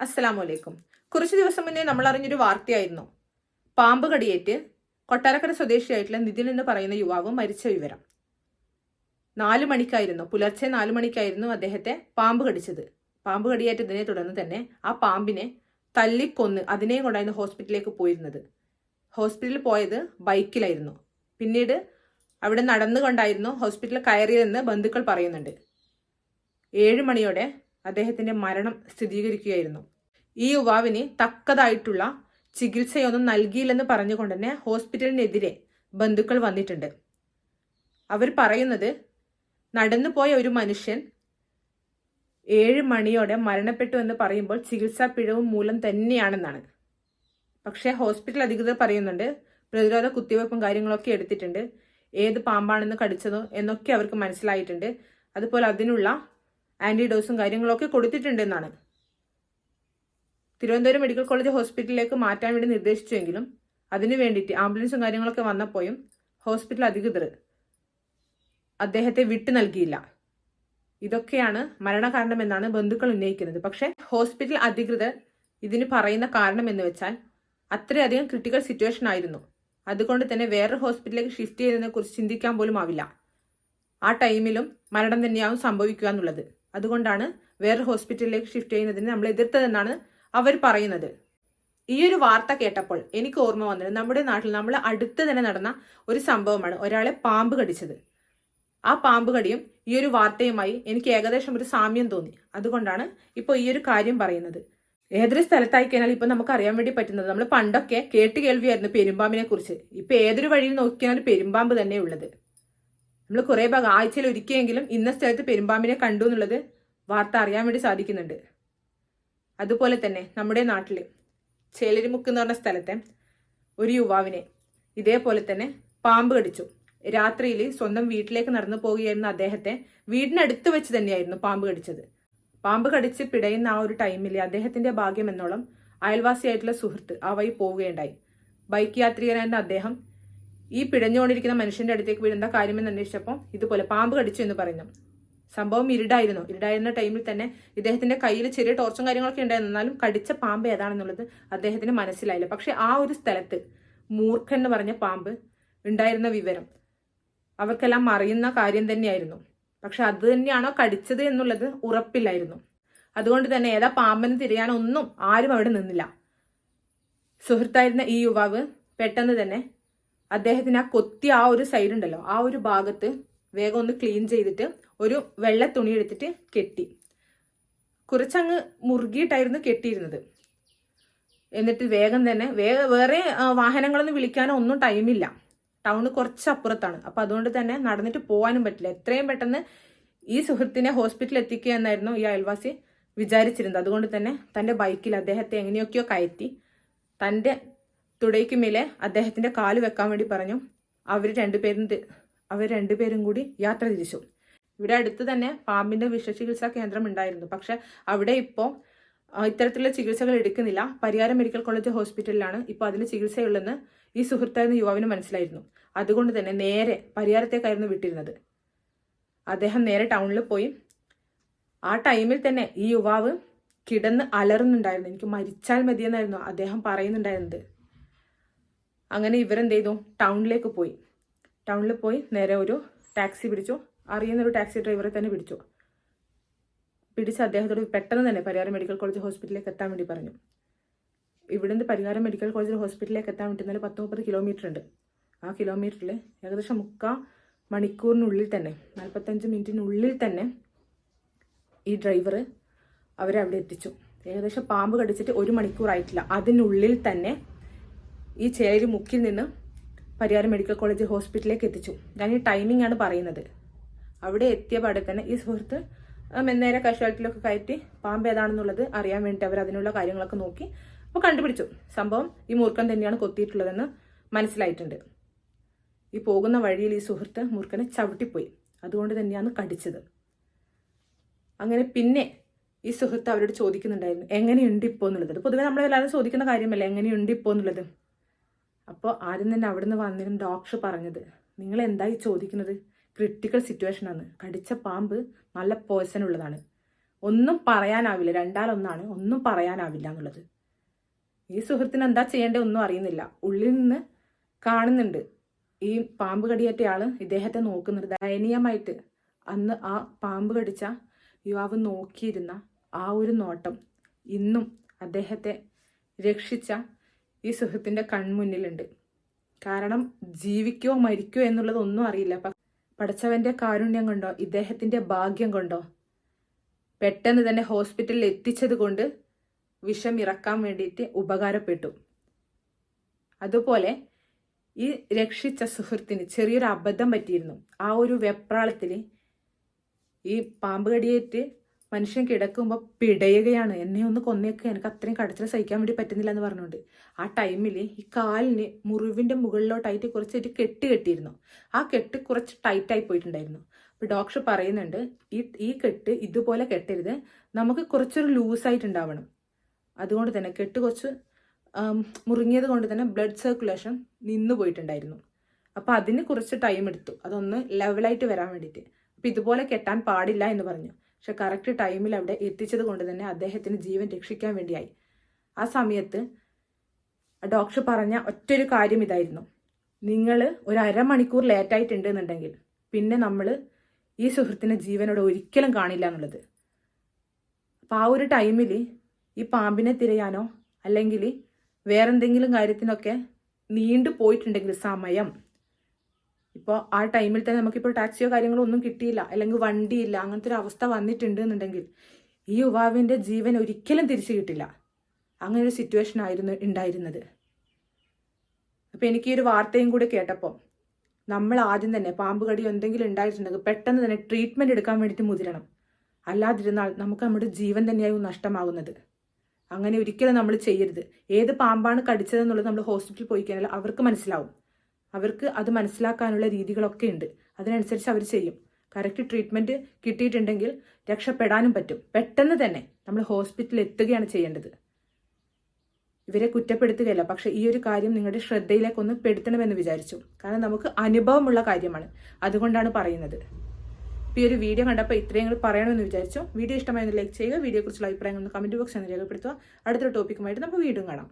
അസ്സലാമു അലൈക്കും. കുറച്ച് ദിവസം മുന്നേ നമ്മൾ അറിഞ്ഞൊരു വാർത്തയായിരുന്നു. പാമ്പ് കടിയേറ്റ് കൊട്ടാരക്കര സ്വദേശിയായിട്ടുള്ള നിതിൻ എന്ന് പറയുന്ന യുവാവ് മരിച്ച വിവരം. നാലു മണിക്കായിരുന്നു പുലർച്ചെ നാലു മണിക്കായിരുന്നു അദ്ദേഹത്തെ പാമ്പ് കടിച്ചത്. പാമ്പ് കടിയേറ്റതിനെ തുടർന്ന് തന്നെ ആ പാമ്പിനെ തല്ലിക്കൊന്ന് അതിനെയും കൊണ്ടായിരുന്നു ഹോസ്പിറ്റലിലേക്ക് പോയിരുന്നത്. ഹോസ്പിറ്റലിൽ പോയത് ബൈക്കിലായിരുന്നു. പിന്നീട് അവിടെ നടന്നുകൊണ്ടായിരുന്നു ഹോസ്പിറ്റലിൽ കയറിയതെന്ന് ബന്ധുക്കൾ പറയുന്നുണ്ട്. ഏഴ് മണിയോടെ അദ്ദേഹത്തിന്റെ മരണം സ്ഥിരീകരിക്കുകയായിരുന്നു. ഈ യുവാവിന് തക്കതായിട്ടുള്ള ചികിത്സയൊന്നും നൽകിയില്ലെന്ന് പറഞ്ഞുകൊണ്ട് തന്നെ ഹോസ്പിറ്റലിനെതിരെ ബന്ധുക്കൾ വന്നിട്ടുണ്ട്. അവർ പറയുന്നത് നടന്നു പോയ ഒരു മനുഷ്യൻ ഏഴ് മണിയോടെ മരണപ്പെട്ടു എന്ന് പറയുമ്പോൾ ചികിത്സാ പിഴവ് മൂലം തന്നെയാണെന്നാണ്. പക്ഷേ ഹോസ്പിറ്റൽ അധികൃതർ പറയുന്നുണ്ട് പ്രതിരോധ കുത്തിവയ്പ്പും കാര്യങ്ങളൊക്കെ എടുത്തിട്ടുണ്ട്. ഏത് പാമ്പാണെന്ന് കടിച്ചതോ എന്നൊക്കെ അവർക്ക് മനസ്സിലായിട്ടുണ്ട്. അതുപോലെ അതിനുള്ള ആന്റിഡോസും കാര്യങ്ങളൊക്കെ കൊടുത്തിട്ടുണ്ടെന്നാണ്. തിരുവനന്തപുരം മെഡിക്കൽ കോളേജ് ഹോസ്പിറ്റലിലേക്ക് മാറ്റാൻ വേണ്ടി നിർദ്ദേശിച്ചുവെങ്കിലും അതിനു വേണ്ടിയിട്ട് ആംബുലൻസും കാര്യങ്ങളൊക്കെ വന്നപ്പോഴും ഹോസ്പിറ്റൽ അധികൃതർ അദ്ദേഹത്തെ വിട്ടു നൽകിയില്ല. ഇതൊക്കെയാണ് മരണകാരണമെന്നാണ് ബന്ധുക്കൾ ഉന്നയിക്കുന്നത്. പക്ഷേ ഹോസ്പിറ്റൽ അധികൃതർ ഇതിന് പറയുന്ന കാരണം എന്ന് വെച്ചാൽ അത്രയധികം ക്രിട്ടിക്കൽ സിറ്റുവേഷൻ ആയിരുന്നു. അതുകൊണ്ട് തന്നെ വേറൊരു ഹോസ്പിറ്റലിലേക്ക് ഷിഫ്റ്റ് ചെയ്യുന്നതിനെ കുറിച്ച് ചിന്തിക്കാൻ പോലും ആവില്ല. ആ ടൈമിലും മരണം തന്നെയാവും സംഭവിക്കുക എന്നുള്ളത്. അതുകൊണ്ടാണ് വേറെ ഹോസ്പിറ്റലിലേക്ക് ഷിഫ്റ്റ് ചെയ്യുന്നതിന് നമ്മൾ എതിർത്തതെന്നാണ് അവർ പറയുന്നത്. ഈ ഒരു വാർത്ത കേട്ടപ്പോൾ എനിക്ക് ഓർമ്മ വന്നത് നമ്മുടെ നാട്ടിൽ നമ്മൾ അടുത്ത് തന്നെ നടന്ന ഒരു സംഭവമാണ്. ഒരാളെ പാമ്പ് കടിച്ചത്. ആ പാമ്പ് കടിയും ഈ ഒരു വാർത്തയുമായി എനിക്ക് ഏകദേശം ഒരു സാമ്യം തോന്നി. അതുകൊണ്ടാണ് ഇപ്പോൾ ഈ ഒരു കാര്യം പറയുന്നത്. ഏതൊരു സ്ഥലത്തായി കഴിഞ്ഞാൽ ഇപ്പൊ നമുക്ക് അറിയാൻ വേണ്ടി പറ്റുന്നത് നമ്മൾ പണ്ടൊക്കെ കേട്ട് കേൾവിയായിരുന്നു പെരുമ്പാമ്പിനെ കുറിച്ച്. ഇപ്പൊ ഏതൊരു വഴിയിൽ നോക്കിയാലും പെരുമ്പാമ്പ് തന്നെ ഉള്ളത്. നമ്മൾ കുറെ ഭാഗം ആഴ്ചയിൽ ഒരിക്കലെങ്കിലും ഇന്ന സ്ഥലത്ത് പെരുമ്പാമ്പിനെ കണ്ടു എന്നുള്ളത് വാർത്ത അറിയാൻ വേണ്ടി സാധിക്കുന്നുണ്ട്. അതുപോലെ തന്നെ നമ്മുടെ നാട്ടിൽ ചേലരിമുക്ക് എന്ന് പറഞ്ഞ സ്ഥലത്തെ ഒരു യുവാവിനെ ഇതേപോലെ തന്നെ പാമ്പ് കടിച്ചു. രാത്രിയിൽ സ്വന്തം വീട്ടിലേക്ക് നടന്നു പോവുകയായിരുന്ന അദ്ദേഹത്തെ വീടിനടുത്ത് വെച്ച് തന്നെയായിരുന്നു പാമ്പ് കടിച്ചത്. പാമ്പ് കടിച്ച് പിടയുന്ന ആ ഒരു ടൈമിൽ അദ്ദേഹത്തിന്റെ ഭാഗ്യം എന്നോളം അയൽവാസിയായിട്ടുള്ള സുഹൃത്ത് ആ വഴി പോവുകയുണ്ടായി. ബൈക്ക് യാത്രികനായിരുന്ന അദ്ദേഹം ഈ പിടഞ്ഞുകൊണ്ടിരിക്കുന്ന മനുഷ്യന്റെ അടുത്തേക്ക് വീഴുന്ന കാര്യമെന്ന് അന്വേഷിച്ചപ്പോൾ ഇതുപോലെ പാമ്പ് കടിച്ചു എന്ന് പറയുന്നു. സംഭവം ഇരുടായിരുന്നു. ഇരുടായിരുന്ന ടൈമിൽ തന്നെ ഇദ്ദേഹത്തിന്റെ കയ്യിൽ ചെറിയ ടോർച്ചും കാര്യങ്ങളൊക്കെ ഉണ്ടായിരുന്നു. എന്നാലും കടിച്ച പാമ്പ് ഏതാണെന്നുള്ളത് അദ്ദേഹത്തിന് മനസ്സിലായില്ല. പക്ഷെ ആ ഒരു സ്ഥലത്ത് മൂർഖൻ എന്ന് പറഞ്ഞ പാമ്പ് ഉണ്ടായിരുന്ന വിവരം അവർക്കെല്ലാം അറിയുന്ന കാര്യം തന്നെയായിരുന്നു. പക്ഷെ അത് തന്നെയാണോ കടിച്ചത് എന്നുള്ളത് ഉറപ്പില്ലായിരുന്നു. അതുകൊണ്ട് തന്നെ ഏതാ പാമ്പെന്ന് തിരിയാനൊന്നും ആരും അവിടെ നിന്നില്ല. സുഹൃത്തായിരുന്ന ഈ യുവാവ് പെട്ടെന്ന് തന്നെ അദ്ദേഹത്തിന് ആ കൊത്തി ആ ഒരു സൈഡ് ഉണ്ടല്ലോ ആ ഒരു ഭാഗത്ത് വേഗം ഒന്ന് ക്ലീൻ ചെയ്തിട്ട് ഒരു വെള്ള തുണി എടുത്തിട്ട് കെട്ടി. കുറച്ചങ്ങ് മുറുകിയിട്ടായിരുന്നു കെട്ടിയിരുന്നത്. എന്നിട്ട് വേഗം തന്നെ വേഗ വേറെ വാഹനങ്ങളൊന്നും വിളിക്കാനോ ഒന്നും ടൈമില്ല ടൗണ് കുറച്ച് അപ്പുറത്താണ്. അപ്പൊ അതുകൊണ്ട് തന്നെ നടന്നിട്ട് പോകാനും പറ്റില്ല. എത്രയും പെട്ടെന്ന് ഈ സുഹൃത്തിനെ ഹോസ്പിറ്റലിൽ എത്തിക്കുക എന്നായിരുന്നു ഈ അയൽവാസി വിചാരിച്ചിരുന്നത്. അതുകൊണ്ട് തന്നെ തന്റെ ബൈക്കിൽ അദ്ദേഹത്തെ എങ്ങനെയൊക്കെയോ കയറ്റി തന്റെ തുടയ്ക്ക് മേലെ അദ്ദേഹത്തിന്റെ കാൽ വെക്കാൻ വേണ്ടി പറഞ്ഞു. അവർ രണ്ടുപേരും അവർ രണ്ടുപേരും കൂടി യാത്ര തിരിച്ചു. ഇവിടെ അടുത്ത് തന്നെ പാമ്പിന്റെ വിഷചികിത്സാ കേന്ദ്രം ഉണ്ടായിരുന്നു. പക്ഷെ അവിടെ ഇപ്പോൾ ഇത്തരത്തിലുള്ള ചികിത്സകൾ എടുക്കുന്നില്ല. പരിയാരം മെഡിക്കൽ കോളേജ് ഹോസ്പിറ്റലിലാണ് ഇപ്പോൾ അതിന് ചികിത്സയുള്ളതെന്ന് ഈ സുഹൃത്തായിരുന്ന യുവാവിന് മനസ്സിലായിരുന്നു. അതുകൊണ്ട് തന്നെ നേരെ പരിയാരത്തേക്കായിരുന്നു വിട്ടിരുന്നത്. അദ്ദേഹം നേരെ ടൗണിൽ പോയി. ആ ടൈമിൽ തന്നെ ഈ യുവാവ് കിടന്ന് അലറുന്നുണ്ടായിരുന്നു. എനിക്ക് മരിച്ചാൽ മതിയെന്നായിരുന്നു അദ്ദേഹം പറയുന്നുണ്ടായിരുന്നത്. അങ്ങനെ ഇവരെന്ത് ചെയ്തു ടൗണിലേക്ക് പോയി. ടൗണിൽ പോയി നേരെ ഒരു ടാക്സി പിടിച്ചു. അറിയുന്ന ഒരു ടാക്സി ഡ്രൈവറെ തന്നെ പിടിച്ചു. പിടിച്ച് അദ്ദേഹത്തോട് പെട്ടെന്ന് തന്നെ പരിഹാരം മെഡിക്കൽ കോളേജ് ഹോസ്പിറ്റലിലേക്ക് എത്താൻ വേണ്ടി പറഞ്ഞു. ഇവിടുന്ന് പരിഹാരം മെഡിക്കൽ കോളേജ് ഹോസ്പിറ്റലിലേക്ക് എത്താൻ വേണ്ടി ഇന്നലെ പത്ത് മുപ്പത് കിലോമീറ്റർ ഉണ്ട് ആ കിലോമീറ്ററിൽ ഏകദേശം മുക്കാ മണിക്കൂറിനുള്ളിൽ തന്നെ നാൽപ്പത്തഞ്ച് മിനിറ്റിനുള്ളിൽ തന്നെ ഈ ഡ്രൈവർ അവരെ അവിടെ എത്തിച്ചു. ഏകദേശം പാമ്പ് കടിച്ചിട്ട് ഒരു മണിക്കൂറായിട്ടില്ല. അതിനുള്ളിൽ തന്നെ ഈ ചേരി മുക്കിൽ നിന്ന് പരിയാരം മെഡിക്കൽ കോളേജ് ഹോസ്പിറ്റലിലേക്ക് എത്തിച്ചു. ഞാൻ ഈ ടൈമിംഗ് ആണ് പറയുന്നത്. അവിടെ എത്തിയ തന്നെ ഈ സുഹൃത്ത് മെന്നേരെ നേരെ കാഷ്വാലിറ്റിയിലൊക്കെ കയറ്റി പാമ്പ് ഏതാണെന്നുള്ളത് അറിയാൻ വേണ്ടി അവർ അതിനുള്ള കാര്യങ്ങളൊക്കെ നോക്കി അപ്പോൾ കണ്ടുപിടിച്ചു. സംഭവം ഈ മൂർഖൻ തന്നെയാണ് കൊത്തിയിട്ടുള്ളതെന്ന് മനസ്സിലായിട്ടുണ്ട്. ഈ പോകുന്ന വഴിയിൽ ഈ സുഹൃത്ത് മൂർഖനെ ചവിട്ടിപ്പോയി. അതുകൊണ്ട് തന്നെയാണ് കടിച്ചത്. അങ്ങനെ പിന്നെ ഈ സുഹൃത്ത് അവരോട് ചോദിക്കുന്നുണ്ടായിരുന്നു എങ്ങനെയുണ്ട് ഇപ്പോൾ എന്നുള്ളത്? പൊതുവെ നമ്മളെല്ലാവരും ചോദിക്കുന്ന കാര്യമല്ല എങ്ങനെയുണ്ട് ഇപ്പോൾ എന്നുള്ളത്? അപ്പോൾ ആദ്യം തന്നെ അവിടുന്ന് വന്നിരുന്ന ഡോക്ടർ പറഞ്ഞത് നിങ്ങൾ എന്തായി ചോദിക്കുന്നത്? ക്രിട്ടിക്കൽ സിറ്റുവേഷൻ ആണ്. കടിച്ച പാമ്പ് നല്ല പോയ്സൺ ഉള്ളതാണ്. ഒന്നും പറയാനാവില്ല. രണ്ടാലൊന്നാണ്. ഒന്നും പറയാനാവില്ല എന്നുള്ളത്. ഈ സുഹൃത്തിന് എന്താ ചെയ്യേണ്ടത് ഒന്നും അറിയുന്നില്ല. ഉള്ളിൽ നിന്ന് കാണുന്നുണ്ട്. ഈ പാമ്പ് കടിയേറ്റ ആൾ ഇദ്ദേഹത്തെ നോക്കുന്നുണ്ട് ദയനീയമായിട്ട് അന്ന് ആ പാമ്പ് കടിച്ച യുവാവ് നോക്കിയിരുന്ന ആ ഒരു നോട്ടം ഇന്നും അദ്ദേഹത്തെ രക്ഷിച്ച ഈ സുഹൃത്തിന്റെ കൺമുന്നിലുണ്ട്. കാരണം ജീവിക്കോ മരിക്കോ എന്നുള്ളത് ഒന്നും അറിയില്ല. പ- പടച്ചവന്റെ കാരുണ്യം കൊണ്ടോ ഇദ്ദേഹത്തിന്റെ ഭാഗ്യം കൊണ്ടോ പെട്ടെന്ന് തന്നെ ഹോസ്പിറ്റലിൽ എത്തിച്ചത് കൊണ്ട് വിഷം ഇറക്കാൻ വേണ്ടിയിട്ട് ഉപകാരപ്പെട്ടു. അതുപോലെ ഈ രക്ഷിച്ച സുഹൃത്തിന് ചെറിയൊരു അബദ്ധം പറ്റിയിരുന്നു. ആ ഒരു വെപ്രാളത്തിൽ ഈ പാമ്പ് കടിയേറ്റ് മനുഷ്യൻ കിടക്കുമ്പോൾ പിടയുകയാണ്. എന്നെ ഒന്ന് കൊന്നേക്ക്. എനിക്ക് അത്രയും കടച്ചിൽ സഹിക്കാൻ വേണ്ടി പറ്റുന്നില്ല എന്ന് പറഞ്ഞുകൊണ്ട് ആ ടൈമിൽ ഈ കാലിന് മുറിവിന്റെ മുകളിലോട്ടായിട്ട് കുറച്ച് ഒരു കെട്ട് കെട്ടിയിരുന്നു. ആ കെട്ട് കുറച്ച് ടൈറ്റായി പോയിട്ടുണ്ടായിരുന്നു. അപ്പോൾ ഡോക്ടർ പറയുന്നുണ്ട് ഈ ഈ കെട്ട് ഇതുപോലെ കെട്ടരുത്. നമുക്ക് കുറച്ചൊരു ലൂസായിട്ടുണ്ടാവണം അതുകൊണ്ട് തന്നെ കെട്ട് കുറച്ച് മുറിങ്ങിയത് കൊണ്ട് തന്നെ ബ്ലഡ് സർക്കുലേഷൻ നിന്നു പോയിട്ടുണ്ടായിരുന്നു. അപ്പോൾ അതിന് കുറച്ച് ടൈം എടുത്തു. അതൊന്ന് ലെവലായിട്ട് വരാൻ വേണ്ടിയിട്ട്. അപ്പോൾ ഇതുപോലെ കെട്ടാൻ പാടില്ല എന്ന് പറഞ്ഞു. പക്ഷെ കറക്റ്റ് ടൈമിൽ അവിടെ എത്തിച്ചത് കൊണ്ട് തന്നെ അദ്ദേഹത്തിന് ജീവൻ രക്ഷിക്കാൻ വേണ്ടിയായി. ആ സമയത്ത് ഡോക്ടർ പറഞ്ഞ ഒറ്റൊരു കാര്യം ഇതായിരുന്നു. നിങ്ങൾ ഒരു അരമണിക്കൂർ ലേറ്റായിട്ടുണ്ട് എന്നുണ്ടെങ്കിൽ പിന്നെ നമ്മൾ ഈ സുഹൃത്തിനെ ജീവനോട് ഒരിക്കലും കാണില്ല എന്നുള്ളത്. അപ്പോൾ ആ ഒരു ടൈമിൽ ഈ പാമ്പിനെ തിരയാനോ അല്ലെങ്കിൽ വേറെന്തെങ്കിലും കാര്യത്തിനൊക്കെ നീണ്ടു പോയിട്ടുണ്ടെങ്കിൽ സമയം ഇപ്പോൾ ആ ടൈമിൽ തന്നെ നമുക്കിപ്പോൾ ടാക്സിയോ കാര്യങ്ങളോ ഒന്നും കിട്ടിയില്ല. അല്ലെങ്കിൽ വണ്ടിയില്ല. അങ്ങനത്തെ ഒരു അവസ്ഥ വന്നിട്ടുണ്ട് എന്നുണ്ടെങ്കിൽ ഈ യുവാവിന്റെ ജീവൻ ഒരിക്കലും തിരിച്ചു കിട്ടില്ല. അങ്ങനെ ഒരു സിറ്റുവേഷൻ ആയിരുന്നു ഉണ്ടായിരുന്നത്. അപ്പോൾ എനിക്ക് ഈ ഒരു വാർത്തയും കൂടി കേട്ടപ്പോൾ നമ്മൾ ആദ്യം തന്നെ പാമ്പ് കടിയോ എന്തെങ്കിലും ഉണ്ടായിട്ടുണ്ടെങ്കിൽ പെട്ടെന്ന് തന്നെ ട്രീറ്റ്മെന്റ് എടുക്കാൻ വേണ്ടിയിട്ട് മുതിരണം. അല്ലാതിരുന്നാൽ നമുക്ക് നമ്മുടെ ജീവൻ തന്നെയാവും നഷ്ടമാകുന്നത് അങ്ങനെ ഒരിക്കലും നമ്മൾ ചെയ്യരുത്. ഏത് പാമ്പാണ് കടിച്ചതെന്നുള്ളത് നമ്മൾ ഹോസ്പിറ്റലിൽ പോയി കഴിഞ്ഞാൽ അവർക്ക് മനസ്സിലാവും. അവർക്ക് അത് മനസ്സിലാക്കാനുള്ള രീതികളൊക്കെ ഉണ്ട്. അതിനനുസരിച്ച് അവർ ചെയ്യും. കറക്റ്റ് ട്രീറ്റ്മെന്റ് കിട്ടിയിട്ടുണ്ടെങ്കിൽ രക്ഷപ്പെടാനും പറ്റും. പെട്ടെന്ന് തന്നെ നമ്മൾ ഹോസ്പിറ്റലിൽ എത്തുകയാണ് ചെയ്യേണ്ടത്. ഇവരെ കുറ്റപ്പെടുത്തുകയല്ല. പക്ഷേ ഈ ഒരു കാര്യം നിങ്ങളുടെ ശ്രദ്ധയിലേക്കൊന്ന് പെടുത്തണമെന്ന് വിചാരിച്ചു. കാരണം നമുക്ക് അനുഭവമുള്ള കാര്യമാണ്. അതുകൊണ്ടാണ് പറയുന്നത്. ഈ ഒരു വീഡിയോ കണ്ടപ്പോൾ ഇത്രയും പറയണമെന്ന് വിചാരിച്ചു. വീഡിയോ ഇഷ്ടമായെന്ന് ലൈക്ക് ചെയ്യുക വീഡിയോയെക്കുറിച്ചുള്ള അഭിപ്രായങ്ങൾ കമന്റ് ബോക്സിൽ രേഖപ്പെടുത്തുക. അടുത്തൊരു ടോപ്പിക്കുമായിട്ട് നമുക്ക് വീണ്ടും കാണാം.